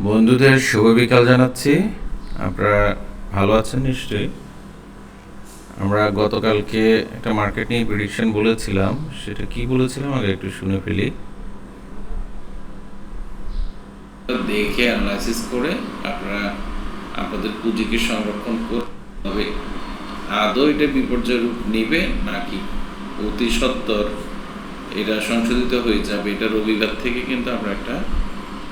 বন্ধুদের শুভ বিকাল জানাচ্ছি। আপনারা ভালো আছেন নিশ্চয়ই? আমরা গতকালকে একটা মার্কেট নিয়ে প্রিডিকশন বলেছিলাম। সেটা কি বলেছিলাম? আগে একটু শুনে ফেলি। দেখে অ্যানালাইসিস করে আপনারা আপনাদের পুঁজিকে সংরক্ষণ করতে হবে। আদৌ এটা বিপর্যয় রূপ নেবে নাকি অতি সত্বর? এটা সংশোধিত হয়ে যাবে। এটা রবিবার থেকে কিন্তু আমরা একটা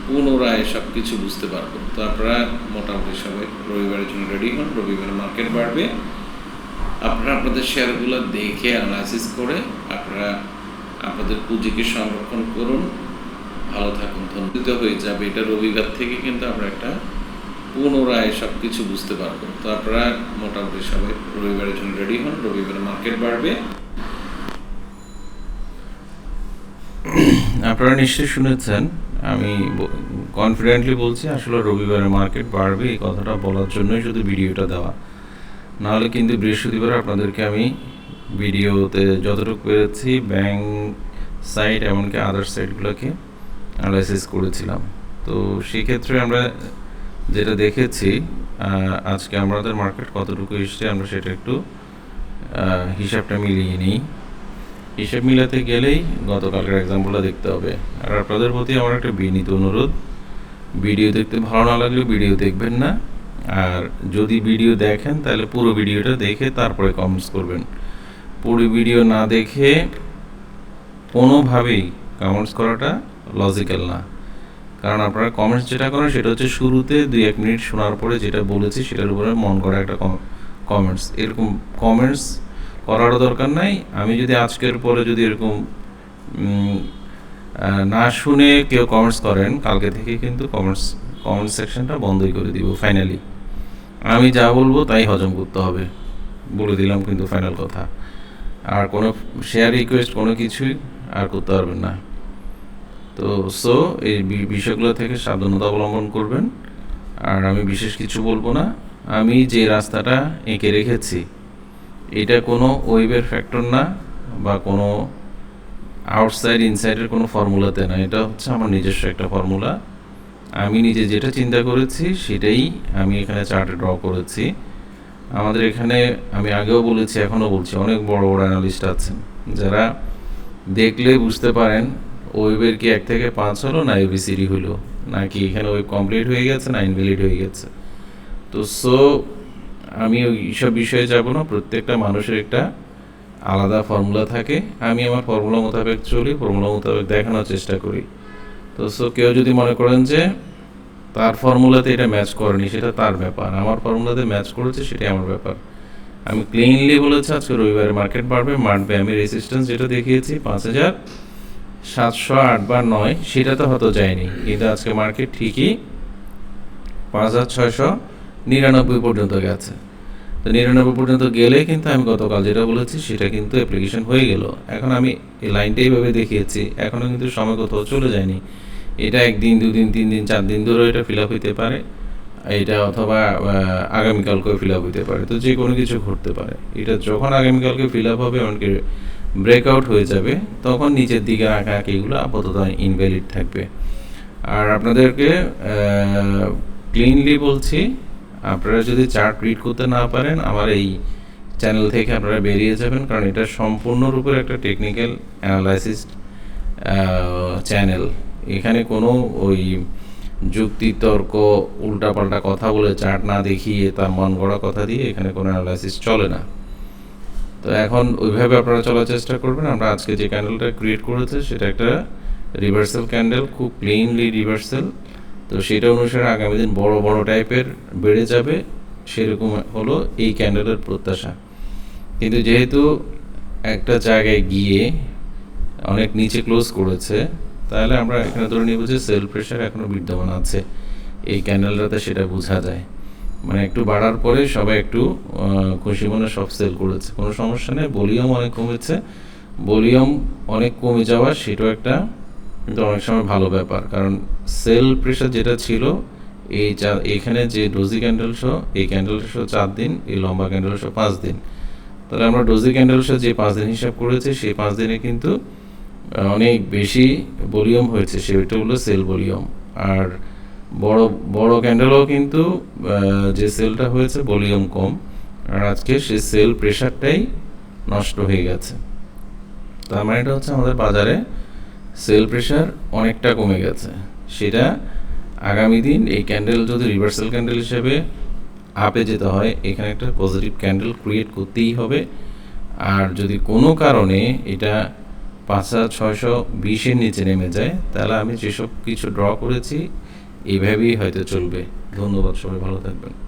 পুনরায় সব কিছু বুঝতে পারব। তো আপনারা মোটামুটি সবাই রবিবারের জন্য রেডি হন, রবিবার মার্কেট বাড়বে। আপনারা আপনাদের শেয়ারগুলো দেখে অ্যানালাইসিস করে আপনারা আপনাদের পুঁজিকে সংরক্ষণ করুন। ভালো থাকুন, ধন্যবাদ। হয়ে যাবে, এটা রবিবার থেকে কিন্তু আমরা একটা পুনরায় সব কিছু বুঝতে পারব। তো আপনারা মোটামুটি সবাই রবিবারের জন্য রেডি হন, রবিবার মার্কেট বাড়বে। আপনারা নিশ্চয়ই শুনেছেন আমি কনফিডেন্টলি বলছি, আসলে রবিবারে মার্কেট বাড়বে, এই কথাটা বলার জন্যই শুধু ভিডিওটা দেওয়া। নাহলে কিন্তু বৃহস্পতিবার আপনাদেরকে আমি ভিডিওতে যতটুকু পেরেছি ব্যাংক সাইট এমনকি আদার সাইটগুলোকে অ্যানালাইসিস করেছিলাম। তো সেক্ষেত্রে আমরা যেটা দেখেছি আজকে আমাদের মার্কেট কতটুকু এসছে, আমরা সেটা একটু হিসাবটা মিলিয়ে নিই। হিসাব মিলাতে গেলেই গতকালকের এক্সাম্পলটা দেখতে হবে। আর আপনাদের প্রতি আমার একটা বিনীত অনুরোধ ভিডিও দেখতে ভালো না লাগলে ভিডিও দেখবেন না। আর যদি ভিডিও দেখেন, তাহলে পুরো ভিডিওটা দেখে তারপরে কমেন্টস করবেন। পুরো ভিডিও না দেখে কোনোভাবেই কমেন্টস করাটা লজিক্যাল না। কারণ আপনারা কমেন্টস যেটা করেন, সেটা হচ্ছে শুরুতে দুই এক মিনিট শোনার পরে যেটা বলেছি, সেটার উপরে মন করা একটা কমেন্টস এরকম কমেন্টস করারও দরকার নাই। আমি যদি আজকের পরে যদি এরকম না শুনে কেউ কমেন্টস করেন, কালকে থেকে কিন্তু কমেন্টস কমেন্ট সেকশনটা বন্ধই করে দিব ফাইনালি আমি যা বলব তাই হজম করতে হবে। বলে দিলাম কিন্তু ফাইনাল কথা। আর কোনো শেয়ার রিকোয়েস্ট কোনো কিছুই আর করতে পারবেন না। তো সো এই বিষয়গুলো থেকে সাবধানতা অবলম্বন করবেন। আর আমি বিশেষ কিছু বলব না। আমি যে রাস্তাটা এঁকে রেখেছি এটা কোনো ওয়েবের ফ্যাক্টর না বা কোনো আউটসাইড ইনসাইডের কোনো ফর্মুলাতে না। এটা হচ্ছে আমার নিজস্ব একটা ফর্মুলা আমি নিজে যেটা চিন্তা করেছি, সেটাই আমি এখানে চার্টে ড্র করেছি। আমাদের এখানে আমি আগেও বলেছি, এখনও বলছি, অনেক বড় বড় অ্যানালিস্ট আছেন। যারা দেখলে বুঝতে পারেন, ওয়েবের কি এক থেকে পাঁচ হলো না এবিসিডি হলো? নাকি এখানে ওয়েব কমপ্লিট হয়ে গেছে না ইনভ্যালিড হয়ে গেছে? তো সো আমি ওই সব বিষয়ে যাব না। প্রত্যেকটা মানুষের একটা আলাদা ফর্মুলা থাকে। আমি আমার ফর্মুলা মোতাবেক চলি ফর্মুলা মোতাবেক দেখানোর চেষ্টা করি। তো সো কেউ যদি মনে করেন যে তার ফর্মুলাতে এটা ম্যাচ করেনি, সেটা তার ব্যাপার। আমার ফর্মুলাতে ম্যাচ করেছে, সেটাই আমার ব্যাপার। আমি ক্লিনলি বলেছি, আজকে রবিবারে মার্কেট বাড়বে, মারবে। আমি রেসিস্ট্যান্স যেটা দেখিয়েছি, পাঁচ হাজার সাতশো আট বা নয় সেটা তো হয়তো যায়নি। কিন্তু আজকে মার্কেট ঠিকই পাঁচ হাজার ছয়শো নিরানব্বই পর্যন্ত গেছে। তো নিরানব্বই পর্যন্ত গেলে কিন্তু আমি গতকাল যেটা বলেছি সেটা কিন্তু অ্যাপ্লিকেশন হয়ে গেল। এখন আমি এই লাইনটা এইভাবে দেখিয়েছি এখনও কিন্তু সময় কোথাও চলে যায়নি। এটা একদিন দুদিন তিন দিন চার দিন ধরেও এটা ফিল আপ হইতে পারে। এটা অথবা আহ, আগামীকালকেও ফিল আপ হইতে পারে। তো যে কোনো কিছু ঘটতে পারে। এটা যখন আগামীকালকে ফিল আপ হবে এমনকি ব্রেকআউট হয়ে যাবে তখন নিচের দিকে আঁকা আঁকিগুলো আপাতত ইনভ্যালিড থাকবে। আর আপনাদেরকে ক্লিনলি বলছি আপনারা যদি চার্ট রিড করতে না পারেন, আমার এই চ্যানেল থেকে আপনারা বেরিয়ে যাবেন, কারণ এটা সম্পূর্ণরূপে একটা টেকনিক্যাল অ্যানালাইসিস চ্যানেল এখানে কোনো ওই যুক্তি, তর্ক, উল্টাপাল্টা কথা বলে চার্ট না দেখিয়ে তার মন গড়া কথা দিয়ে এখানে কোনো অ্যানালাইসিস চলে না। তো এখন ওইভাবে আপনারা চলার চেষ্টা করবেন। আমরা আজকে যে ক্যান্ডেলটা ক্রিয়েট করেছে, সেটা একটা রিভার্সাল ক্যান্ডেল খুব প্লেনলি রিভার্সাল তো সেটা অনুসারে আগামী দিন বড় বড় টাইপের বেড়ে যাবে। সেরকম হলো এই ক্যান্ডেলের প্রত্যাশা। কিন্তু যেহেতু একটা জায়গায় গিয়ে অনেক নিচে ক্লোজ করেছে, তাহলে আমরা এখানে ধরে নিব যে সেল প্রেশার এখনও বিদ্যমান আছে। এই ক্যান্ডেলটাতে সেটা বোঝা যায়। মানে একটু বাড়ার পরে সবাই একটু খুশি মনে সব সেল করেছে। কোনো সমস্যা নেই। ভলিউম অনেক কমেছে। ভলিউম অনেক কমে যাওয়া, সেটাও একটা কিন্তু অনেক সময় ভালো ব্যাপার। কারণ সেল প্রেশার যেটা ছিল, এই চা, এখানে যে ডোজি ক্যান্ডেল শো এই ক্যান্ডেল শো চার দিন, এই লম্বা ক্যান্ডেল শো পাঁচ দিন। তাহলে আমরা ডোজি ক্যান্ডেল শো যে পাঁচ দিন হিসাব করেছি, সেই পাঁচ দিনে কিন্তু অনেক বেশি ভলিউম হয়েছে সেটা হলো সেল ভলিউম আর বড় বড় ক্যান্ডেলও কিন্তু যে সেলটা হয়েছে ভলিউম কম। আর আজকে সেই সেল প্রেশারটাই নষ্ট হয়ে গেছে। তার মানে এটা হচ্ছে আমাদের বাজারে সেল প্রেশার অনেকটা কমে গেছে। সেটা আগামী দিন এই ক্যান্ডেল যদি রিভার্সাল ক্যান্ডেল হিসেবে আপে যেতে হয়, এখানে একটা পজিটিভ ক্যান্ডেল ক্রিয়েট করতেই হবে। আর যদি কোনো কারণে এটা পাঁচ হাজার ছয়শো বিশের নিচে নেমে যায়, তাহলে আমি যেসব কিছু ড্র করেছি এইভাবেই হয়তো চলবে। ধন্যবাদ সবাই, ভালো থাকবেন।